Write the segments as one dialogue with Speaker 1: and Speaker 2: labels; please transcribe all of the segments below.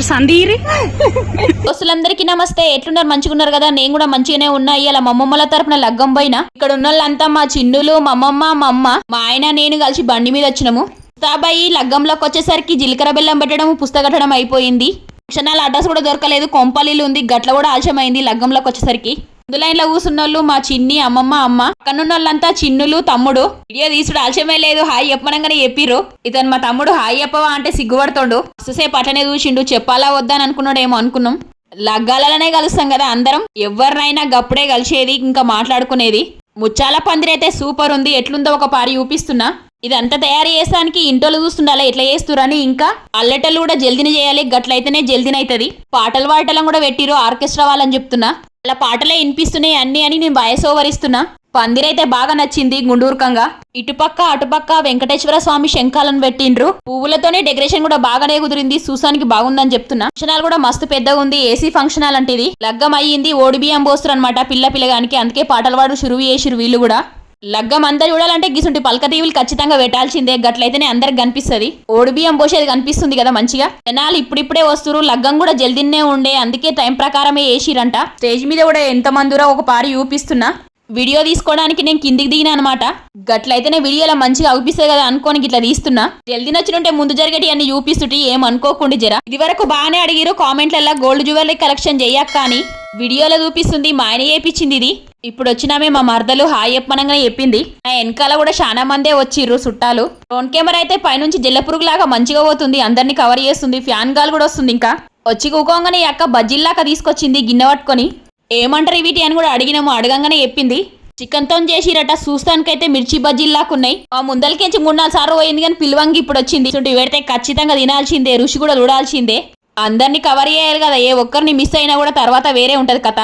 Speaker 1: సందీరి
Speaker 2: దోస్తులందరికీ నమస్తే. ఎట్లున్నారు? మంచిగున్నారు కదా? నేను కూడా మంచిగానే ఉన్నా. అలా మా తరపున లగ్గం పోయినా. ఇక్కడ ఉన్న వాళ్ళంతా మా చిన్నులు మా అమ్మమ్మ మా అమ్మ. మా ఆయన నేను కలిసి బండి మీద వచ్చినాము. ముస్తాబాయి లగ్గంలోకి వచ్చేసరికి జీలకర్ర బెల్లం పెట్టడం పుస్తకట్టడం అయిపోయింది. క్షణాల అడ్రస్ కూడా దొరకలేదు. కొంపలీలు ఉంది. గట్ల కూడా ఆలస్యమైంది లగ్గంలోకి వచ్చేసరికి. ముందు లైన్లో కూర్చున్నోళ్ళు మా చిన్ని అమ్మమ్మ అమ్మ. పక్కనున్న వాళ్ళంతా చిన్నులు తమ్ముడు. వీడియో తీసుడు ఆలస్యమే లేదు. హాయ్ చెప్పనంగానే చెప్పిర్రు. ఇతను మా తమ్ముడు హాయ్ చెప్పవా అంటే సిగ్గుపడుతుండు. సేపు అట్లనే చూసిండు చెప్పాలా వద్దా అని అనుకున్నాడేమో అనుకున్నాం. లగ్గాలనే కలుస్తాం కదా అందరం. ఎవరినైనా గప్పుడే కలిసేది ఇంకా మాట్లాడుకునేది. ముచ్చాల పందిరైతే సూపర్ ఉంది. ఎట్లుందో ఒక పారి చూపిస్తున్నా. ఇదంతా తయారు చేసానికి ఇంటోళ్ళు చూస్తుండాలి ఎట్లా చేస్తురని ఇంకా. అల్లెటలు కూడా జల్దిని చేయాలి. గట్లయితేనే జల్దినైతది. పాటలు పాటలం కూడా పెట్టిరు ఆర్కెస్ట్రా వాళ్ళని చెప్తున్నా. అలా పాటలే వినిపిస్తున్నాయి అన్ని అని నేను వాయిస్ ఓవర్ ఇస్తున్నా. పందిరైతే బాగా నచ్చింది గుండూరుకంగా. ఇటుపక్క అటుపక్క వెంకటేశ్వర స్వామి శంఖాలను పెట్టిండ్రు. పువ్వులతోనే డెకరేషన్ కూడా బాగానే కుదిరింది. చూసానికి బాగుందని చెప్తున్నా. ఫంక్షన్ కూడా మస్తు పెద్దగా ఉంది. ఏసీ ఫంక్షన్ హాల్ అంటే ఇది లగ్గం అయ్యింది. ఓడి బియ్యం పోస్తారు అనమాట పిల్ల పిల్లగానికి. అందుకే పాటలు వాడు షురువు చేసిరు వీళ్ళు కూడా. లగ్గం అందరు చూడాలంటే గిసుంటి పలక టీవీలు ఖచ్చితంగా పెట్టాల్సిందే గట్లయితేనే అందరికి కనిపిస్తుంది. ఓడిబియ్యం పోసేది కనిపిస్తుంది కదా మంచిగా? జనాలు ఇప్పుడిప్పుడే వస్తురు లగ్గం కూడా జల్దిన్నే ఉండే అందుకే టైం ప్రకారమే వేసిరంట స్టేజ్ మీద కూడా ఎంత మందిరో ఒక పారి చూపిస్తున్నా. వీడియో తీసుకోవడానికి నేను కిందికి దిగిన అనమాట గట్లయితేనే వీడియోలో మంచిగా అవుపిస్తుంది కదా అనుకోని ఇట్లా తీస్తున్నా. జల్దీ నచ్చినట్టే ముందు జరిగేటి అన్ని చూపిస్తుంటే ఏం అనుకోకుండా జరా. ఇది వరకు బాగానే అడిగిరు కామెంట్లలో గోల్డ్ జ్యువెలరీ కలెక్షన్ చెయ్యక్క అని. వీడియోలో చూపిస్తుంది మా ఆయన చేపించింది ఇది. ఇప్పుడు వచ్చినామే మా మరదలు హాయ్ చెప్పనంగానే చెప్పింది. నా వెనకాల కూడా చాలా మందే వచ్చిర్రు చుట్టాలు. డ్రోన్ కెమెరా అయితే పైనుంచి జల్లపురుగు లాగా మంచిగా పోతుంది. అందరినీ కవర్ చేస్తుంది. ఫ్యాన్ గాల్ కూడా వస్తుంది ఇంకా. వచ్చి కూకోగానే ఈ అక్క బజ్జీల్లాగా తీసుకొచ్చింది గిన్నె పట్టుకొని. ఏమంటారు వీటి అని కూడా అడిగినాము. అడగంగానే చెప్పింది. చికెన్తో చేసిరట. చూస్తానికైతే మిర్చి బజ్జీల్లాకున్నాయి ఆ ముందలకించి మూడు నాలుగు సార్లు పోయింది కానీ పిల్వంగి ఇప్పుడు వచ్చింది ఇటువంటి పెడితే ఖచ్చితంగా తినాల్సిందే. రుచి కూడా చూడాల్సిందే. అందరినీ కవర్ చేయాలి కదా. ఏ ఒక్కరిని మిస్ అయినా కూడా తర్వాత వేరే ఉంటుంది కథ.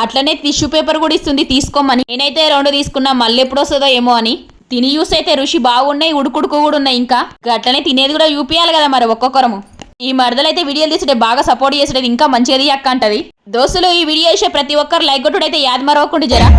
Speaker 2: అట్లనే టిష్యూ పేపర్ కూడా ఇస్తుంది తీసుకోమని. నేనైతే రెండు తీసుకున్నా మళ్ళీ ఎప్పుడు వస్తుందో ఏమో అని. తిని చూసైతే అయితే బాగున్నాయి ఉడుకుడుకు కూడా ఉన్నాయి ఇంకా. అట్లనే తినేది కూడా చూపియాలి కదా మరి ఒక్కొక్కరము. ఈ మరదలైతే వీడియోలు తీసుంటే బాగా సపోర్ట్ చేసేది ఇంకా మంచిది అక్క అంటది. దోస్తులు ఈ వీడియో చేసే ప్రతి ఒక్కరు లైక్ కొట్టుడైతే యాద్ మరవకుండా జరా.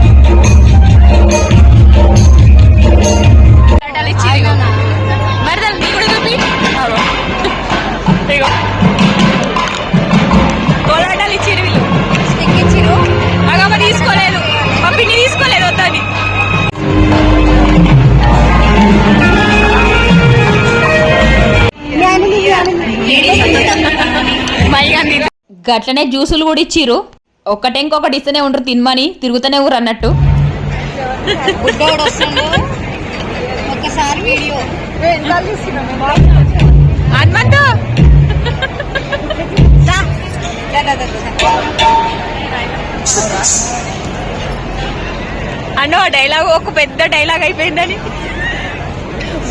Speaker 2: గట్లనే జ్యూసులు కూడా ఇచ్చిర్రు. ఒక్కటే ఇంకొకటి ఇస్తూనే ఉండరు తినమని తిరుగుతూనే ఊరు అన్నట్టు.
Speaker 1: అన్నో డైలాగ్ ఒక పెద్ద డైలాగ్ అయిపోయిందని.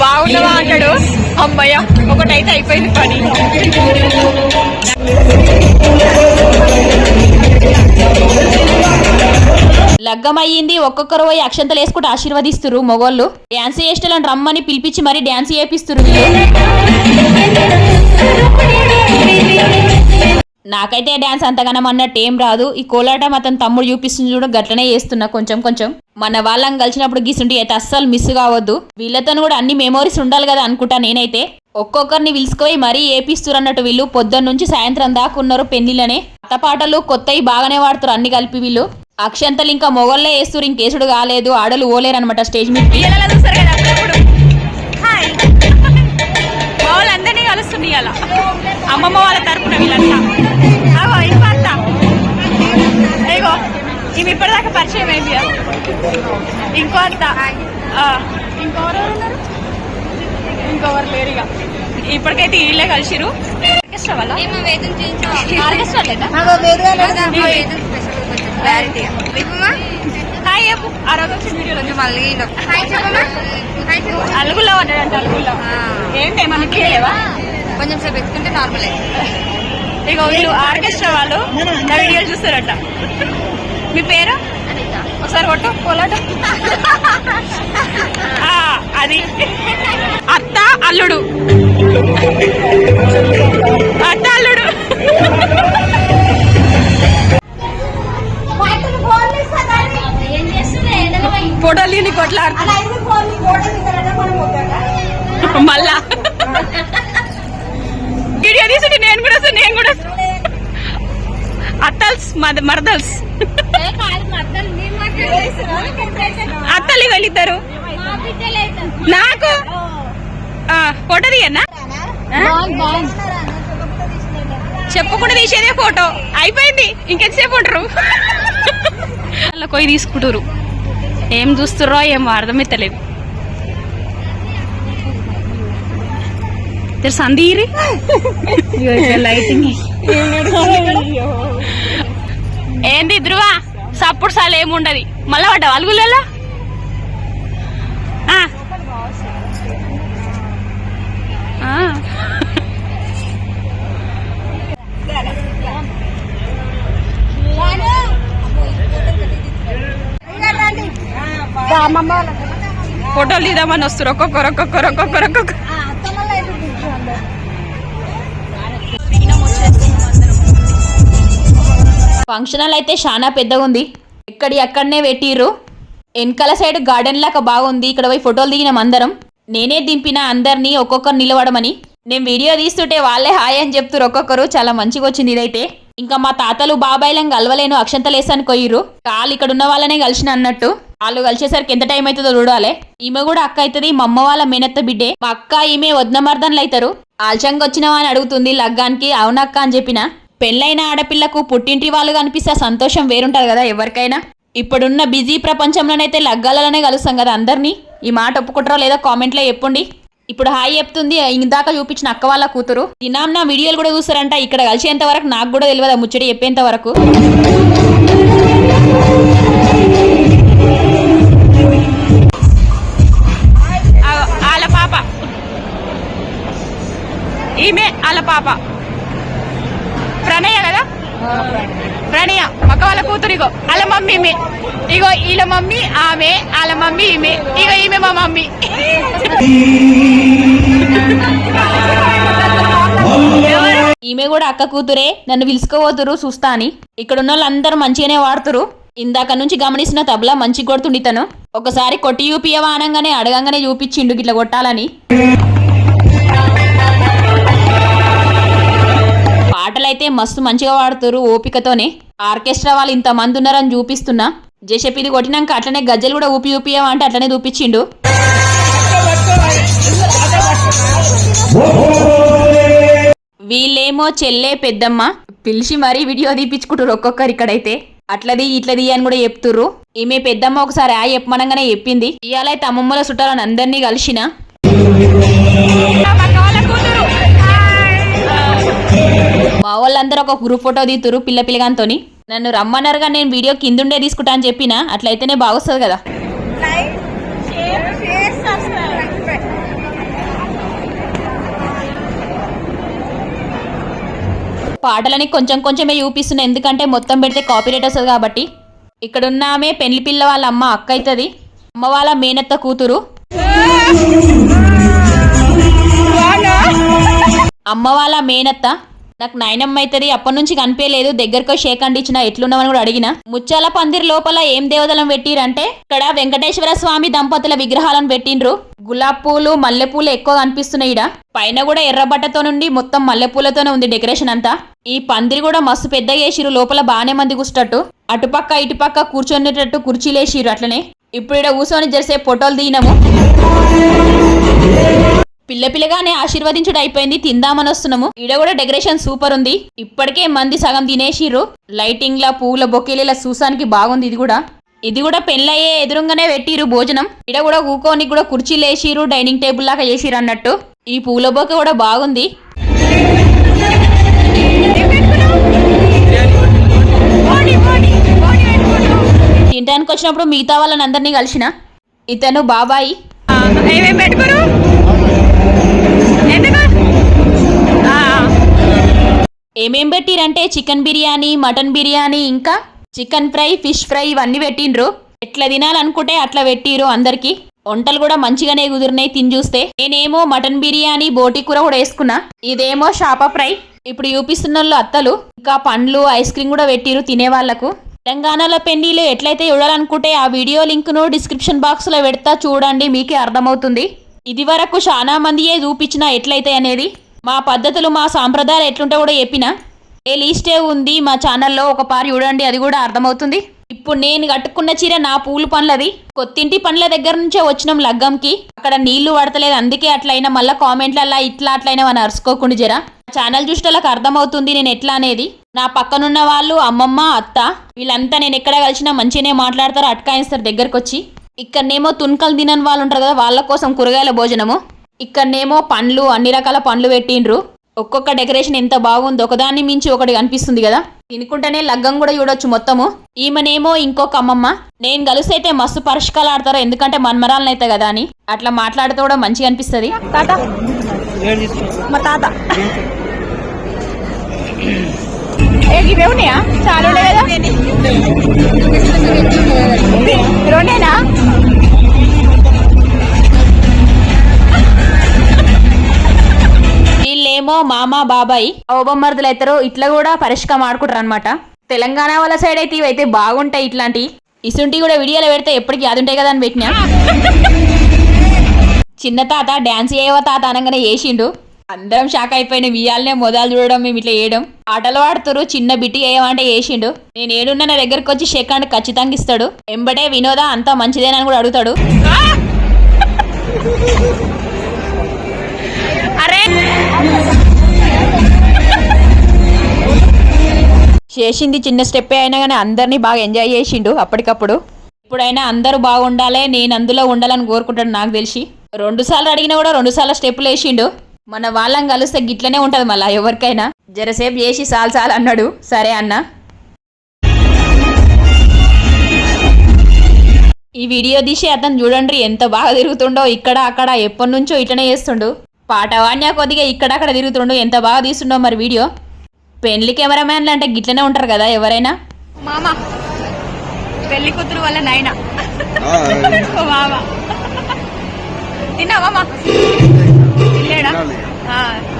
Speaker 1: బాగుండవా అంటాడు అమ్మయ్య ఒకటైతే అయిపోయింది పని.
Speaker 2: లగ్గమయ్యింది ఒక్కొక్కరు పోయి అక్షంతలు వేసుకుంటూ ఆశీర్వదిస్తురు మొగోళ్ళు. డ్యాన్స్ చేసేటోళ్ళని రమ్మని పిలిపించి మరీ డ్యాన్స్ చేపిస్తురు నాకైతే డ్యాన్స్ అంతగానం అన్నట్టు ఏం రాదు. ఈ కోలాటం అతను తమ్ముడు చూపిస్తుంది చూడ గట్లనే చేస్తున్నా కొంచెం కొంచెం. మన వాళ్ళని కలిసినప్పుడు గీసుంటే అయితే అస్సలు మిస్ కావద్దు. వీళ్ళతో కూడా అన్ని మెమోరీస్ ఉండాలి కదా అనుకుంటా నేనైతే. ఒక్కొక్కరిని పిలుచుకొని మరీ ఏపిస్తురు అన్నట్టు వీళ్ళు పొద్దున్న నుంచి సాయంత్రం దాకా ఉన్నారు పెళ్ళిలోనే కొత్త పాటలు కొత్తవి బాగానే వాడుతారు అన్ని కలిపి వీళ్ళు. అక్షంతలు ఇంకా మొగల్లే వేస్తురు ఇంకేసుడు కాలేదు ఆడలు ఓలేరు అనమాట స్టేజ్ మీద.
Speaker 1: పిల్లల వాళ్ళందరినీ కలుస్తుంది అలా అమ్మమ్మ వాళ్ళ తరపున వీళ్ళంతా. అగో ఇంకో అత్త ఇగో ఇవి ఇప్పటిదాకా పరిచయం అయింది ఇంకో అత్త ఆ, ఇంకెవరు లేరు ఇక. ఇప్పటికైతే వీళ్ళే కలిసిరు ఆర్కెస్ట్రా
Speaker 3: చేయించు.
Speaker 1: ఆర్కెస్ట్రా లేదా? హాయ్ చెప్పు. ఆ రోజు వచ్చిన వీడియోలో
Speaker 3: మళ్ళీ.
Speaker 1: అలుగులో
Speaker 3: ఆ.
Speaker 1: ఏంటి మనకి లేవా
Speaker 3: కొంచెం సేపు ఎత్తుకుంటే నార్మలే.
Speaker 1: ఇక వీళ్ళు ఆర్కెస్ట్రా వాళ్ళు. నా వీడియోలు చూస్తారట. మీ పేరు? ఒకసారి కొట్టు కోలాట. ఆ, అది. అత్త అల్లుడు. అత్త అల్లుడు. ఫోటోలు తీని కొట్లాడు మళ్ళా. వీడియో తీసుంటే నేను కూడా వస్తాను నేను కూడా. అత్తల్స్ మద మరదల్స్. అత్తలు వెళ్ళిద్దరు నాకు? ఆ, ఫోటో తీయన్నా చెప్పకుండా తీసేదే ఫోటో. అయిపోయింది. ఇంకెంతసేపు ఉంటారు? అలా కొయ్యి తీసుకుంటారు ఏం చూస్తుర్రో ఏమో అర్థమైతలేదు తెలుసు అందీరి లైటింగ్ ఏంది ధ్రువ? సప్పుడు సాలు ఏముండదు. మళ్ళా పడ్డా అలుగులలో. ఫోటోలు తీద్దామని వస్తారు ఒక్కొక్కరు ఒక్కొక్కరు ఒక్కొక్కరు ఒక్కొక్కరు.
Speaker 2: ఫంక్షన్ హాల్ అయితే చాలా పెద్దగా ఉంది ఎక్కడి అక్కడనే పెట్టిర్రు. వెనకాల సైడ్ గార్డెన్ లాగా బాగుంది. ఇక్కడ పోయి ఫోటోలు దిగినాం అందరం. నేనే దింపిన అందరినీ ఒక్కొక్కరు నిలవడమని నేను వీడియో తీస్తుంటే వాళ్ళే హాయ్ అని చెప్తున్నారు ఒక్కొక్కరు. చాలా మంచిగా వచ్చింది ఇదైతే. ఇంకా మా తాతలు బాబాయిలం కలవలేను. అక్షంతలేసాను కొయ్యరు కాళ్ళు ఇక్కడ ఉన్న వాళ్ళనే కలిసిన అన్నట్టు. వాళ్ళు కలిసేసరికి ఎంత టైం అవుతుందో చూడాలి. ఈమె కూడా అక్క అవుతుంది మా అమ్మ వాళ్ళ మేనత్త బిడ్డే. మా అక్క ఈమె వద్నమర్దన్లు అవుతారు ఆల్చంగా వచ్చినావా అని అడుగుతుంది లగ్గానికి. అవునక్క అని చెప్పిన. పెళ్ళైన ఆడపిల్లకు పుట్టింటి వాళ్ళు కనిపిస్తే సంతోషం వేరుంటుంది కదా ఎవరికైనా. ఇప్పుడున్న బిజీ ప్రపంచంలోనైతే లగ్గాలలోనే కలుస్తాం కదా అందరినీ. ఈ మాట ఒప్పుకుంటారో లేదో కామెంట్లో చెప్పండి. ఇప్పుడు హాయ్ చెప్తుంది ఇందాక చూపించిన అక్క వాళ్ళ కూతురు. తినాం నా వీడియోలు కూడా చూస్తారంట ఇక్కడ కలిసేంత వరకు నాకు కూడా తెలియదు ముచ్చడి చెప్పేంత వరకు.
Speaker 1: వాళ్ళ పాప. ఈమె వాళ్ళ పాప. ప్రణయ అక్క వాళ్ళ కూతురు ఇగో వాళ్ళ మమ్మీ ఈమె. ఇగో వీళ్ళ మమ్మీ ఆమె వాళ్ళ మమ్మీ ఈమె. ఇగో ఈమె మా మమ్మీ.
Speaker 2: ఈమె కూడా అక్క కూతురే నన్ను పిలుచుకోవద్దురు చూస్తా అని. ఇక్కడ ఉన్న వాళ్ళందరూ మంచిగానే వాడుతురు ఇందాక నుంచి గమనిస్తున్న తబలా మంచి కొడుతుండి తను ఒకసారి కొట్టి చూపియవా అనగానే అడగంగానే చూపించిండు గిట్ల కొట్టాలని. అయితే మస్తు మంచిగా వాడుతారు ఓపికతోనే. ఆర్కెస్ట్రా వాళ్ళు ఇంత మంది ఉన్నారని చూపిస్తున్నా. జేసెప్ ఇది కొట్టినాక అట్లనే గజ్జలు కూడా ఊపి ఊపియా అంటే అట్లనే చూపించిండు వీళ్ళేమో చెల్లే పెద్దమ్మ. పిలిచి మరీ వీడియో తీపించుకుంటారు ఒక్కొక్కరు ఇక్కడైతే. అట్లది ఇట్లది అని కూడా చెప్తుర్రు. ఈమె పెద్దమ్మ ఒకసారి ఆ చెప్పమనంగానే చెప్పింది. ఇవాళైతే అమ్మమ్మల చుట్టాలని అందరినీ కలిసిన. వాళ్ళందరూ ఒక గ్రూప్ ఫోటో తీతురు పిల్ల పిల్లగాంతోని నన్ను రమ్మన్నారుగా నేను వీడియో కిందుండే తీసుకుంటా అని చెప్పిన అట్లయితేనే బాగొస్తుంది కదా. పాటలని కొంచెం కొంచెమే చూపిస్తున్నా ఎందుకంటే మొత్తం పెడితే కాపీరైట్ వస్తుంది కాబట్టి. ఇక్కడ ఆమె పెళ్ళి పిల్ల వాళ్ళ అమ్మ అక్క అవుతుంది అమ్మ వాళ్ళ మేనత్త కూతురు. అమ్మ వాళ్ళ మేనత్త. నాకు నాయనమ్మ అవుతుంది అప్పటి నుంచి కనిపించలేదు. దగ్గరకు షేక్ అండి ఇచ్చిన ఎట్లున్నామని కూడా అడిగిన. ముచ్చాల పందిరి లోపల ఏం దేవతలను పెట్టిరంటే ఇక్కడ వెంకటేశ్వర స్వామి దంపతుల విగ్రహాలను పెట్టిండ్రు. గులాబ్ పూలు మల్లెపూలు ఎక్కువ కనిపిస్తున్నాయి ఈడ. పైన కూడా ఎర్రబట్టతో నుండి మొత్తం మల్లెపూలతోనే ఉంది డెకరేషన్ అంతా. ఈ పందిరి కూడా మస్తు పెద్దగా వేసిరు లోపల బాగానే మంది కూర్చున్నట్టు అటుపక్క ఇటుపక్క కూర్చునేటట్టు కుర్చీలు వేసిరు అట్లనే. ఇప్పుడు ఇక్కడ కూర్చొని జరిసే ఫోటోలు తీయనము. పిల్ల పిల్లగానే ఆశీర్వదించుడు అయిపోయింది తిందామని వస్తున్నాము. ఈడ కూడా డెకరేషన్ సూపర్ ఉంది. ఇప్పటికే మంది సగం తినేసిర్రు. లైటింగ్ లా పూల బొకేలీల చూసానికి బాగుంది ఇది కూడా. ఇది కూడా పెళ్ళయ్యే ఎదురుగానే పెట్టిరు భోజనం. ఈడ కూడా ఊకోని కూడా కుర్చీలు వేసిరు డైనింగ్ టేబుల్ లాగా చేసిరు అన్నట్టు. ఈ పూల బొకే కూడా బాగుంది. తినడానికి వచ్చినప్పుడు మిగతా వాళ్ళని అందరినీ కలిసిన. ఇతను బాబాయి.
Speaker 1: ఏమేమి పెట్టుకోరు
Speaker 2: ఏమేం పెట్టిరంటే చికెన్ బిర్యానీ మటన్ బిర్యానీ ఇంకా చికెన్ ఫ్రై ఫిష్ ఫ్రై ఇవన్నీ పెట్టిండ్రు. ఎట్లా తినాలనుకుంటే అట్లా పెట్టిరు అందరికి. వంటలు కూడా మంచిగానే కుదిరినాయి తిని చూస్తే. నేనేమో మటన్ బిర్యానీ బోటి కూర కూడా వేసుకున్నా. ఇదేమో షాప ఫ్రై. ఇప్పుడు చూపిస్తున్న వాళ్ళు అత్తలు ఇంకా పండ్లు ఐస్ క్రీమ్ కూడా పెట్టిరు తినే వాళ్ళకు. తెలంగాణలో పెళ్ళిలు ఎట్లయితే చూడాలనుకుంటే ఆ వీడియో లింక్ను డిస్క్రిప్షన్ బాక్స్లో పెడతా చూడండి మీకే అర్థమవుతుంది. ఇది వరకు చాలా మందియే చూపించిన ఎట్లయితే అనేది. మా పద్ధతులు మా సాంప్రదాయాలు ఎట్లుంటే కూడా చెప్పిన ఏ లీస్టే ఉంది మా ఛానల్లో ఒక పారి చూడండి అది కూడా అర్థమవుతుంది. ఇప్పుడు నేను కట్టుకున్న చీర నా పూలు పనులది కొత్తింటి పనుల దగ్గర నుంచే వచ్చినాం లగ్గంకి. అక్కడ నీళ్ళు పడతలేదు అందుకే అట్లయినా మళ్ళీ కామెంట్లల్లా ఇట్లా అట్లయినా అని అరుచుకోకుండా జరా. ఛానల్ చూసేటోళ్ళకి అర్థమవుతుంది నేను ఎట్లా అనేది. నా పక్కనున్న వాళ్ళు అమ్మమ్మ అత్త వీళ్ళంతా నేను ఎక్కడ కలిసినా మంచిగానే మాట్లాడతారు అట్కాయిస్తారు దగ్గరకు వచ్చి ఇక్కడనేమో తున్కలు తినని వాళ్ళు ఉంటారు కదా వాళ్ళ కోసం కూరగాయల భోజనము. ఇక్కడనేమో పండ్లు అన్ని రకాల పండ్లు పెట్టిండ్రు. ఒక్కొక్క డెకరేషన్ ఎంత బాగుంది ఒకదాన్ని మించి ఒకటి కనిపిస్తుంది కదా. తినుకుంటేనే లగ్గం కూడా చూడొచ్చు మొత్తము. ఈమెనేమో ఇంకొక అమ్మమ్మ. నేను కలిసి అయితే మస్తు పరిష్కారాలు ఆడతారు ఎందుకంటే మన్మరాలను అయితే కదా అని. అట్లా మాట్లాడితే కూడా మంచిగా అనిపిస్తుంది.
Speaker 1: తాత. మా తాత. ఏ ఇవే ఉన్నాయా చాలా ఉన్నాయి కదా.
Speaker 2: ఏమో మామ బాబాయ్ ఓబమ్మర్దులు అవుతారో ఇట్లా కూడా పరిష్కారం ఆడుకుంటారు అనమాట తెలంగాణ వాళ్ళ సైడ్ అయితే ఇవైతే బాగుంటాయి ఇట్లాంటి. ఇసుంటి కూడా వీడియోలో పెడితే ఎప్పటికీ అది ఉంటాయి కదా అని పెట్టినా. చిన్న తాత డ్యాన్స్ చేయవ తాత అనగానే వేసిండు అందరం షాక్ అయిపోయిన. వియాలనే మొదలు చూడడం మేము ఇట్లా వేయడం ఆటలు ఆడుతురు చిన్న బిట్టి ఏమంటే వేసిండు నేను ఏడున్న నా దగ్గరకు వచ్చి షేకాండ్ ఖచ్చితంగా ఇస్తాడు. ఎంబటే వినోద అంతా మంచిదేనని కూడా అడుగుతాడు.
Speaker 1: అరే!
Speaker 2: చేసింది చిన్న స్టెప్పే అయినా కానీ అందరినీ బాగా ఎంజాయ్ చేసిండు అప్పటికప్పుడు. ఇప్పుడైనా అందరూ బాగుండాలి నేను అందులో ఉండాలని కోరుకుంటాను నాకు తెలిసి. రెండు సార్లు అడిగినా కూడా రెండు సార్లు స్టెప్పులు వేసిండు. మన వాళ్ళని కలిస్తే గిట్లనే ఉంటుంది మళ్ళీ ఎవరికైనా. జరసేపు చేసి సాల్ సాల్ అన్నాడు. సరే అన్న. ఈ వీడియో తీసి అతను చూడండి ఎంత బాగా తిరుగుతుండో. ఇక్కడ అక్కడ ఎప్పటి నుంచో ఇట్లనే చేస్తుండు. పాట వాణ్య కొద్దిగా ఇక్కడక్కడ తిరుగుతుండు. ఎంత బాగా తీస్తుండో మరి వీడియో. పెళ్ళి కెమెరామ్యాన్లు అంటే గిట్లనే ఉంటారు కదా ఎవరైనా?
Speaker 1: మామ. పెళ్ళి కూతురు వల్ల నాయన. మామ. తిన్నావా మామ?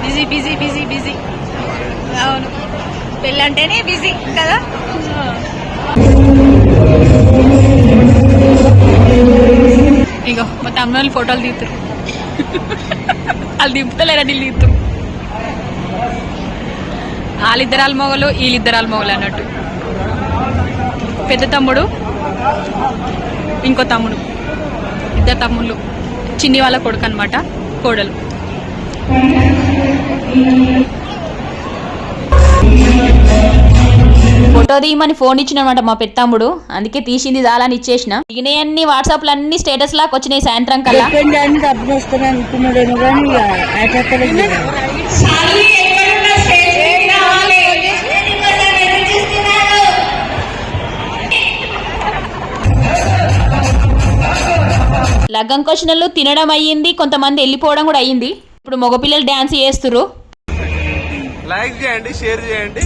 Speaker 1: Busy busy busy busy. అవును. పెళ్ళి అంటేనే బిజీ కదా? ఇగో మా తమ్ముళ్ళు ఫోటోలు తీతురు వాళ్ళు దింపుతలేరా నీళ్ళు తీతురు వాళ్ళిద్దరాల మొగలు వీళ్ళిద్దరాల మొగలు అన్నట్టు పెద్ద తమ్ముడు ఇంకో తమ్ముడు ఇద్దరు తమ్ముళ్ళు చిన్ని వాళ్ళ కొడుకు అనమాట కోడలు
Speaker 2: ఫోటో తీయమని ఫోన్ ఇచ్చినమాట మా పెత్తమ్ముడు అందుకే తీసింది చాలని ఇచ్చేసిన దిగినాయన్ని వాట్సాప్లు అన్ని స్టేటస్ లాగా వచ్చినాయి సాయంత్రం కల్లా లగ్గంకి వచ్చిన వాళ్ళు తినడం అయ్యింది కొంతమంది వెళ్ళిపోవడం కూడా అయ్యింది. ఇప్పుడు మగపిల్లలు డ్యాన్స్ చేస్తురు
Speaker 4: లైక్ చేయండి షేర్ చేయండి.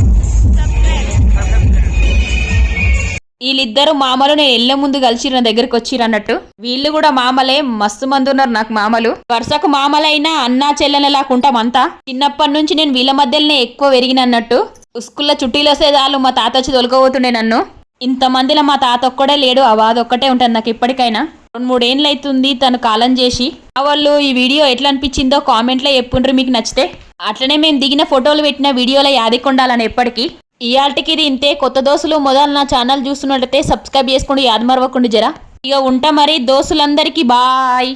Speaker 2: వీళ్ళిద్దరు మామలు నేను వెళ్ళే ముందు కలిసి నా దగ్గరికి వచ్చిర్రు అన్నట్టు. వీళ్ళు కూడా మామలే మస్తు మంది ఉన్నారు నాకు మామలు. వరుసకు మామలైనా అన్నా చెల్లెలలాకుంటాం అంతా. చిన్నప్పటి నుంచి నేను వీళ్ళ మధ్యలోనే ఎక్కువ పెరిగిన అన్నట్టు. స్కూల్లో చుట్టీలు వస్తే చాలు మా తాత వచ్చి తొలగబోతుండే నన్ను. ఇంతమందిలో మా తాత ఒక్కడే లేడు ఆ బాధ ఒక్కటే ఉంటుంది నాకు ఇప్పటికైనా రెండు మూడేళ్ళు అవుతుంది తను కాలం చేసి. వాళ్ళు ఈ వీడియో ఎట్లా అనిపించిందో కామెంట్లో చెప్పుండ్రు మీకు నచ్చితే. అట్లనే మేము దిగిన ఫోటోలు పెట్టిన వీడియోలో యాదికొండాలని ఎప్పటికీ. ఇయాల్టికి ఇది ఇంతే. కొత్త దోస్తులు మొదలు నా ఛానల్ చూస్తున్నట్లయితే సబ్స్క్రైబ్ చేసుకోండి యాదమరవకుండా జరా. ఇక ఉంటా మరి దోస్తులందరికీ బాయ్.